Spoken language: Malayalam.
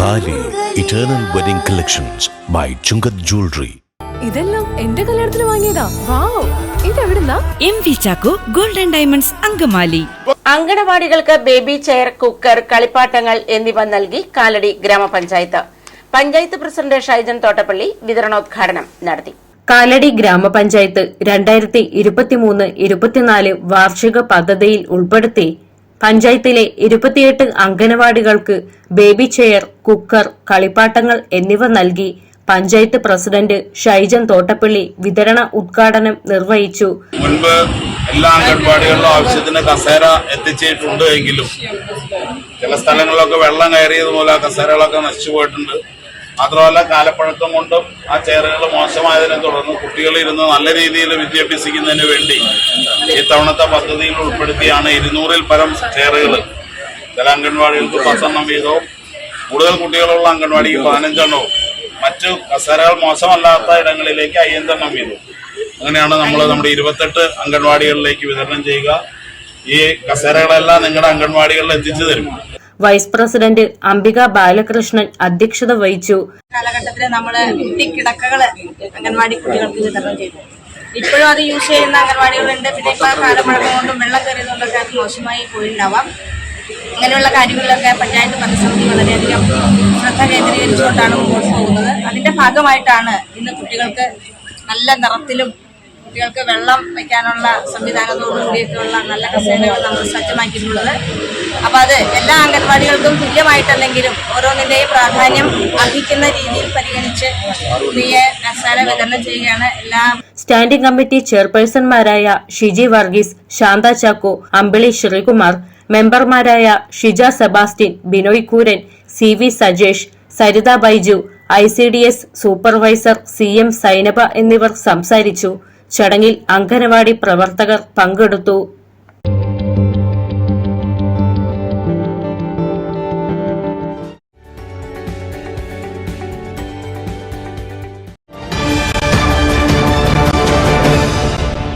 Thali eternal wedding collections by Chungath jewellery ഇതെല്ലാം എന്റെ കല്യാണത്തിന് വാങ്ങിയതാ. Wow. ഇതെവിടുന്നാ? M V Chacko golden diamonds Angamaly. അങ്കണവാടികൾക്ക് baby chair cooker കളിപ്പാട്ടങ്ങൾ എന്നിവ നൽകി കാലടി ഗ്രാമപഞ്ചായത്ത്. പഞ്ചായത്ത് പ്രസിഡന്റ് ഷൈജൻ തോട്ടപ്പള്ളി വിതരണോദ്ഘാടനം നടത്തി. കാലടി ഗ്രാമപഞ്ചായത്ത് രണ്ടായിരത്തി ഇരുപത്തിമൂന്ന് ഇരുപത്തിനാല് വാർഷിക പദ്ധതിയിൽ ഉൾപ്പെടുത്തി പഞ്ചായത്തിലെ ഇരുപത്തിയെട്ട് അംഗനവാടികൾക്ക് ബേബി ചെയർ കുക്കർ കളിപ്പാട്ടങ്ങൾ എന്നിവ നൽകി പഞ്ചായത്ത് പ്രസിഡന്റ് ഷൈജൻ തോട്ടപ്പള്ളി വിതരണ ഉദ്ഘാടനം നിർവഹിച്ചു. മുൻപ് എല്ലാ അംഗൻവാടികളിലും ആവശ്യത്തിന് കസേര എത്തിച്ചിട്ടുണ്ട് എങ്കിലും ചില സ്ഥലങ്ങളിലൊക്കെ വെള്ളം കയറിയത് മൂലം കസേരകളൊക്കെ നശിച്ചു പോയിട്ടുണ്ട്. മാത്രമല്ല കാലപ്പഴക്കം കൊണ്ടും ആ ചെയറുകൾ മോശമായതിനെ തുടർന്ന് കുട്ടികൾ ഇരുന്ന് നല്ല രീതിയിൽ വിദ്യാഭ്യസിക്കുന്നതിന് വേണ്ടി ഇത്തവണത്തെ പദ്ധതിയിൽ ഉൾപ്പെടുത്തിയാണ് ഇരുന്നൂറിൽ പരം ചെയറുകൾ ചില അംഗൻവാടികൾക്ക് പത്തെണ്ണം വീതവും കൂടുതൽ കുട്ടികളുള്ള അംഗൻവാടിക്ക് പതിനഞ്ചെണ്ണവും. മറ്റു കസേരകൾ മോശമല്ലാത്ത ഇടങ്ങളിലേക്ക് അയ്യഞ്ചെണ്ണം വീതവും അങ്ങനെയാണ് നമ്മൾ നമ്മുടെ ഇരുപത്തെട്ട് അംഗൻവാടികളിലേക്ക് വിതരണം ചെയ്യുക. ഈ കസേരകളെല്ലാം നിങ്ങളുടെ അംഗൻവാടികളിൽ എത്തിച്ചു തരും. വൈസ് പ്രസിഡന്റ് അംബിക ബാലകൃഷ്ണൻ അധ്യക്ഷത വഹിച്ചു. കാലഘട്ടത്തിൽ നമ്മൾ കുട്ടിക്കിടക്കകൾ അംഗൻവാടി കുട്ടികൾക്ക് വിതരണം ചെയ്തു. ഇപ്പോഴും അത് യൂസ് ചെയ്യുന്ന അംഗൻവാടികളുണ്ട്. പിന്നെ ഇപ്പൊ കാലം കൊണ്ടും വെള്ളം കയറിയതുകൊണ്ടൊക്കെ അത് മോശമായി പോയിട്ടുണ്ടാവാം. അങ്ങനെയുള്ള കാര്യങ്ങളിലൊക്കെ പഞ്ചായത്ത് മനസ്സിലാക്കി വളരെയധികം ശ്രദ്ധ കേന്ദ്രീകരിച്ചുകൊണ്ടാണ് മുമ്പോട്ട് പോകുന്നത്. അതിന്റെ ഭാഗമായിട്ടാണ് ഇന്ന് കുട്ടികൾക്ക് നല്ല നിറത്തിലും കുട്ടികൾക്ക് വെള്ളം വയ്ക്കാനുള്ള സംവിധാനത്തോടുകൂടിയൊക്കെയുള്ള നല്ല കസേരകൾ നമ്മൾ സജ്ജമാക്കിയിട്ടുള്ളത്. അപ്പൊ അത് എല്ലാ അംഗൻവാടികൾക്കും തുല്യമായിട്ടല്ലെങ്കിലും ഓരോന്നിന്റെയും പ്രാധാന്യം അർഹിക്കുന്ന രീതിയിൽ പരിഗണിച്ച് പുതിയ കസേര വിതരണം ചെയ്യുകയാണ് എല്ലാ സ്റ്റാൻഡിംഗ് കമ്മിറ്റി ചെയർപേഴ്സൺമാരായ ഷിജി വർഗീസ് ശാന്ത ചാക്കോ അമ്പിളി ശ്രീകുമാർ മെമ്പർമാരായ Shija Sebastian Binoy Kooran C V Sajesh Saritha Baiju I C D S supervisor C M Sainaba എന്നിവർ സംസാരിച്ചു. ചടങ്ങിൽ അംഗനവാടി പ്രവർത്തകർ പങ്കെടുത്തു.